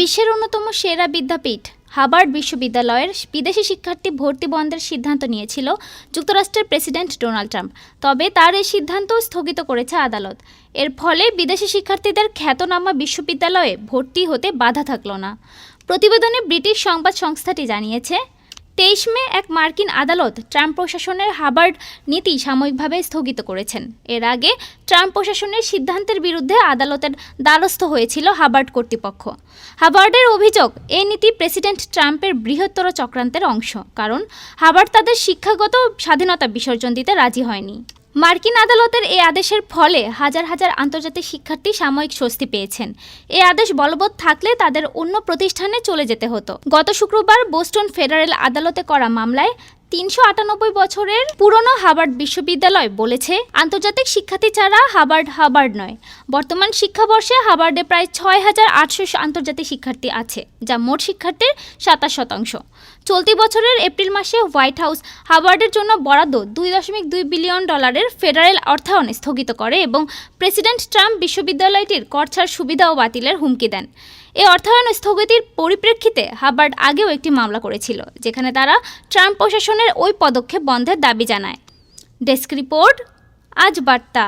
বিশ্বের অন্যতম সেরা বিদ্যাপীঠ হাবার্ড বিশ্ববিদ্যালয়ের বিদেশি শিক্ষার্থী ভর্তি বন্ধের সিদ্ধান্ত নিয়েছিল যুক্তরাষ্ট্রের প্রেসিডেন্ট ডোনাল্ড ট্রাম্প। তবে তার এই সিদ্ধান্ত স্থগিত করেছে আদালত। এর ফলে বিদেশি শিক্ষার্থীদের খ্যাতনামা বিশ্ববিদ্যালয়ে ভর্তি হতে বাধা থাকল না। প্রতিবেদনে ব্রিটিশ সংবাদ সংস্থাটি জানিয়েছে তেইশ মে এক মার্কিন আদালত ট্রাম্প প্রশাসনের হাবার্ড নীতি সাময়িকভাবে স্থগিত করেছেন। এর আগে ট্রাম্প প্রশাসনের সিদ্ধান্তের বিরুদ্ধে আদালতের দ্বারস্থ হয়েছিল হাবার্ড কর্তৃপক্ষ। হাবার্ডের অভিযোগ এই নীতি প্রেসিডেন্ট ট্রাম্পের বৃহত্তর চক্রান্তের অংশ, কারণ হাবার্ড তাদের শিক্ষাগত স্বাধীনতা বিসর্জন দিতে রাজি হয়নি। মার্কিন আদালতের এই আদেশের ফলে হাজার হাজার আন্তর্জাতিক শিক্ষার্থী সাময়িক স্বস্তি পেয়েছেন। এই আদেশ বলবৎ থাকলে তাদের অন্য প্রতিষ্ঠানে চলে যেতে হতো। গত শুক্রবার বোস্টন ফেডারেল আদালতে করা মামলায় তিনশো আটানব্বই বছরের পুরনো হাবার্ড বিশ্ববিদ্যালয় বলেছে, আন্তর্জাতিক শিক্ষার্থী ছাড়া হাবার্ড হাবার্ড নয়। বর্তমান শিক্ষাবর্ষে হাবার্ডে প্রায় ছয় হাজার আটশো আন্তর্জাতিক শিক্ষার্থী আছে, যা মোট শিক্ষার্থীর সাতাশ শতাংশ। চলতি বছরের এপ্রিল মাসে হোয়াইট হাউস হাবার্ডের জন্য বরাদ্দ দুই দশমিক দুই বিলিয়ন ডলারের ফেডারেল অর্থায়ন স্থগিত করে এবং প্রেসিডেন্ট ট্রাম্প বিশ্ববিদ্যালয়টির করছাড় সুবিধা ও বাতিলের হুমকি দেন। এই অর্থায়ন স্থগিতির পরিপ্রেক্ষিতে হাবার্ড আগেও একটি মামলা করেছিল, যেখানে তারা ট্রাম্প প্রশাসনের ওই পদক্ষেপ বন্ধের দাবি জানায়। ডেস্ক রিপোর্ট, আজ বার্তা।